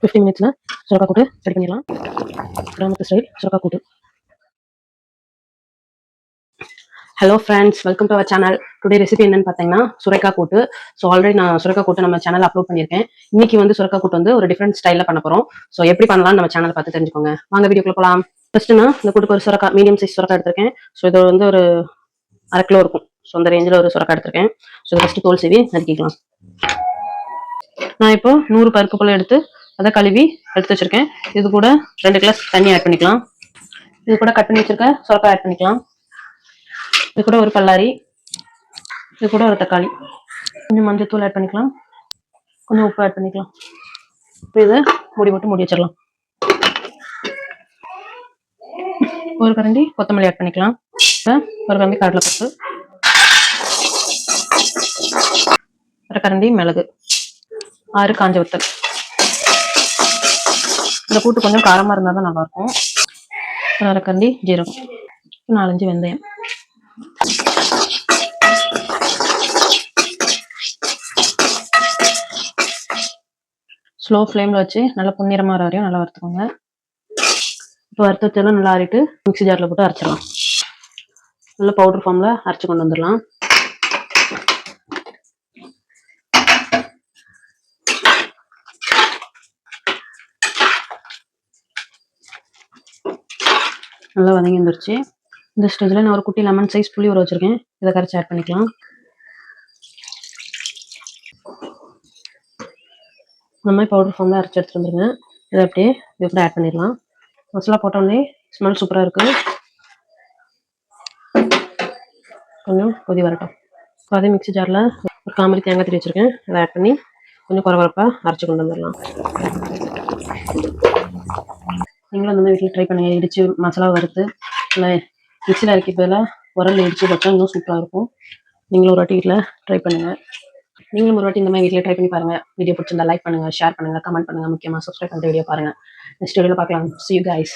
Fifteen மினிட்ஸில் சுரக்கா கூட்டு ready பண்ணிடலாம். கிராமத்து ஸ்டைல் சுரக்கா கூட்டு. Hello friends welcome to our channel today recipe என்னன்னு பார்த்தீங்கன்னா சுரக்கா கூட்டு. ஸோ ஆல்ரெடி நான் சுரக்கா கூட்டு நம்ம சேனல் அப்லோட் பண்ணியிருக்கேன். இன்னைக்கு வந்து சுரக்கா கூட்டு வந்து ஒரு டிஃப்ரெண்ட் ஸ்டைலில் பண்ண போகிறோம் ஸோ எப்படி பண்ணலாம்னு நம்ம சேனல் பார்த்து தெரிஞ்சுக்கோங்க. வாங்க வீடியோக்குள்ள போகலாம் ஃபர்ஸ்ட் நான் இந்த கூட்டுக்கு ஒரு சுரக்கா மீடியம் சைஸ் சுரக்கா எடுத்திருக்கேன். ஸோ இது வந்து ஒரு அரை கிலோ இருக்கும். ஸோ அந்த ரேஞ்சில் ஒரு சுரக்கா எடுத்திருக்கேன். ஸோ ஃபஸ்ட்டு தோல் சீவி நறுக்கிக்கலாம். நான் இப்போ நூறு பருப்பு போல எடுத்து அதை கழுவி எடுத்து வச்சிருக்கேன். இது கூட ரெண்டு கிளாஸ் தண்ணி ஆட் பண்ணிக்கலாம். இது கூட கட் பண்ணி வச்சிருக்க சுரக்காய் ஆட் பண்ணிக்கலாம். இது கூட ஒரு பல்லாரி. இது கூட ஒரு தக்காளி. கொஞ்சம் மஞ்சள் தூள் ஆட் பண்ணிக்கலாம். கொஞ்சம் உப்பு ஆட் பண்ணிக்கலாம். இப்போ இதை மூடி போட்டு மூடி வச்சிடலாம். ஒரு கரண்டி கொத்தமல்லி ஆட் பண்ணிக்கலாம். இப்போ ஒரு கரண்டி கடலைப்பருப்பு. அரை கரண்டி மிளகு. ஆறு காஞ்ச வத்தல். இந்த கூட்டு கொஞ்சம் காரமா இருந்தா தான் நல்லா இருக்கும் ஒரு ஜீரகம். நாலஞ்சு வெந்தயம். ஸ்லோ ஃப்ளேமில் வச்சு நல்லா பொன்னிறமா வர வரையும் நல்லா வறுத்துக்கோங்க. இப்போ வறுத்து வச்சாலும் நல்லா அரைட்டு மிக்ஸி ஜாரில் போட்டு அரைச்சிடலாம். நல்லா பவுடர் ஃபார்மில் அரைச்சி கொண்டு வந்துடலாம். நல்லா வதங்கி வந்துருச்சு. இந்த ஸ்டேஜில் நான் ஒரு குட்டி லெமன் சைஸ் புளி ஊற வச்சுருக்கேன். இதை கரைச்சி ஆட் பண்ணிக்கலாம். இந்த மாதிரி பவுடர் ஃபார்மில் அரைச்சி எடுத்துட்டு வந்துருங்க இதை அப்படியே இது கூட ஆட் பண்ணிடலாம். மசாலா போட்டோடனே ஸ்மெல் சூப்பராக இருக்குது கொஞ்சம் கொதி வரட்டும். அதே மிக்ஸி ஜாரில் ஒரு காமரி தேங்காய் திரி வச்சுருக்கேன். அதை ஆட் பண்ணி கொஞ்சம் குறவரப்பாக அரைச்சி கொண்டு வந்துடலாம். நீங்களும் அந்த மாதிரி வீட்டில் ட்ரை பண்ணுங்கள் இடித்து மசாலா வறுத்து இல்லை மிக்சியில் அரைக்க பதிலாக உரல் இடித்து வச்சா இன்னும் சூப்பராக இருக்கும். நீங்களும் ஒரு வாட்டி வீட்டில் ட்ரை பண்ணுங்கள் நீங்களும் ஒரு வாட்டி இந்த மாதிரி வீட்டில் ட்ரை பண்ணி பாருங்கள் வீடியோ பிடிச்சிருந்தா லைக் பண்ணுங்கள் ஷேர் பண்ணுங்கள் கமெண்ட் பண்ணுங்கள் முக்கியமாக சப்ஸ்கிரைப் பண்ணுற வீடியோ பாருங்கள் நெக்ஸ்ட் வீடியோவில் பார்க்கலாம். C you guys